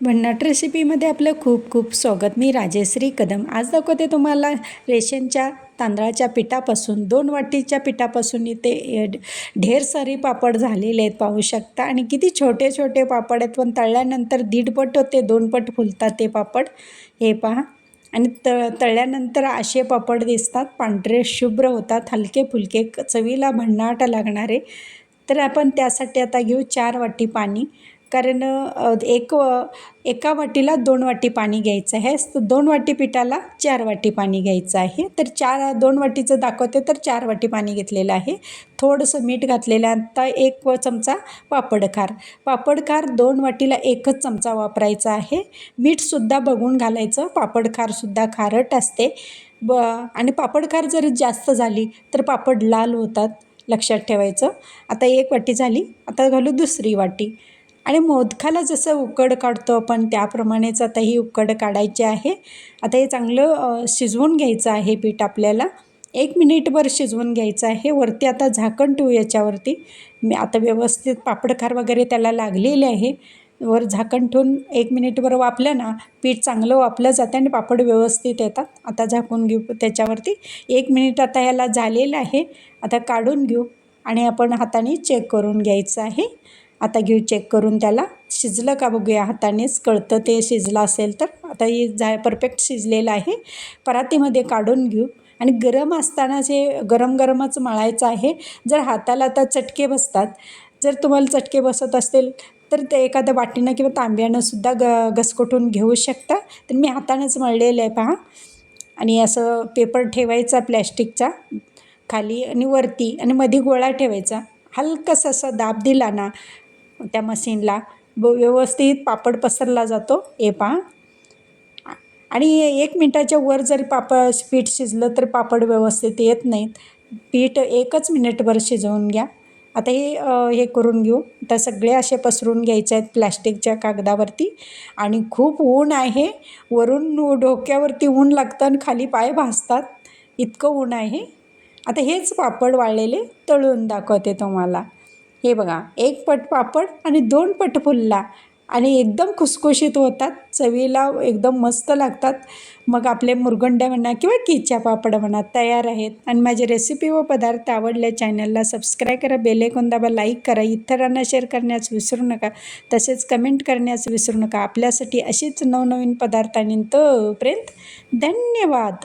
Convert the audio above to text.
भन्नाट रेसिपीमध्ये आपलं खूप खूप स्वागत. मी राजेश्री कदम. आज दाखवते तुम्हाला रेशनच्या तांदळाच्या पिठापासून दोन वाटीच्या पिठापासून इथे ढेर सारे पापड झालेले आहेत पाहू शकता. आणि किती छोटे छोटे पापड आहेत पण तळल्यानंतर दीडपट होते दोनपट फुलतात ते पापड. हे पहा. आणि त तळल्यानंतर असे पापड दिसतात पांढरे शुभ्र होतात हलके फुलके चवीला भन्नाट लागणारे. तर आपण त्यासाठी आता घेऊ चार वाटी पाणी. कारण एक एका वाटीला दोन वाटी पाणी घ्यायचं आहे. दोन वाटी पिठाला चार वाटी पाणी घ्यायचं आहे. तर चार दोन वाटीचं दाखवते तर चार वाटी पाणी घेतलेलं आहे. थोडंसं मीठ घातलेलं आहे. आता एक व चमचा पापडखार पापडखार दोन वाटीला एकच चमचा वापरायचा आहे. मीठसुद्धा बघून घालायचं. पापडखारसुद्धा खारट असते. ब आणि पापडखार जर जास्त झाली तर पापड लाल होतात लक्षात ठेवायचं. आता एक वाटी झाली. आता घालू दुसरी वाटी. आणि मोदकाला जसं उकड काढतो आपण त्याप्रमाणेच आता ही उकड काढायची आहे. आता हे चांगलं शिजवून घ्यायचं आहे पीठ आपल्याला. एक मिनिटभर शिजवून घ्यायचं आहे. वरती आता झाकण ठेवू याच्यावरती. मी आता व्यवस्थित पापडखार वगैरे त्याला लागलेले आहे. वर झाकण ठेवून एक मिनिटभर वापलं ना पीठ चांगलं वापलं जातं आणि पापड व्यवस्थित येतात. आता झाकून घेऊ त्याच्यावरती. एक मिनिट आता ह्याला झालेलं आहे. आता काढून घेऊ आणि आपण हाताने चेक करून घ्यायचं आहे. आता घेऊ चेक करून त्याला. शिजलं का बघूया हातानेच कळतं ते शिजलं असेल तर. आता हे जा परफेक्ट शिजलेलं आहे. परातीमध्ये काढून घेऊ. आणि गरम असताना जे गरम गरमच मळायचं आहे जर हाताला आता चटके बसतात जर तुम्हाला चटके बसत असतील तर ते एखाद्या वाटीनं किंवा तांब्यानं सुद्धा ग घसकटून घेऊ शकता. तर मी हातानेच मळलेलं आहे पहा. आणि असं पेपर ठेवायचा प्लॅस्टिकचा खाली आणि वरती. आणि मध्ये गोळा ठेवायचा. हलकस असा दाब दिला ना त्या मशीनला. ब व्यवस्थित पापड पसरला जातो. हे पहा. आणि एक मिनटाच्या वर जर पापड पीठ शिजलं तर पापड व्यवस्थित येत नाहीत. पीठ एकच मिनिटभर शिजवून घ्या. आता हे हे करून घेऊ. आता सगळे असे पसरून घ्यायचे आहेत प्लॅस्टिकच्या कागदावरती. आणि खूप ऊन आहे. वरून डोक्यावरती ऊन लागतं आणि खाली पाय भासतात. इतकं ऊन आहे. आता हेच पापड वाळलेले तळून दाखवते तुम्हाला. हे बघा एक पट पापड आणि दोन पट फुलला आणि एकदम खुसखुशीत होतात चवीला एकदम मस्त लागतात. मग आपले मुरगंड्या म्हणा किंवा किच्या पापड म्हणा तयार आहेत. आणि माझी रेसिपी व पदार्थ आवडल्या चॅनलला सबस्क्राईब करा बेलेकॉन दाबा लाईक करा इतरांना शेअर करण्यास विसरू नका तसेच कमेंट करण्यास विसरू नका. आपल्यासाठी अशीच नवनवीन पदार्थ आणि तोपर्यंत धन्यवाद.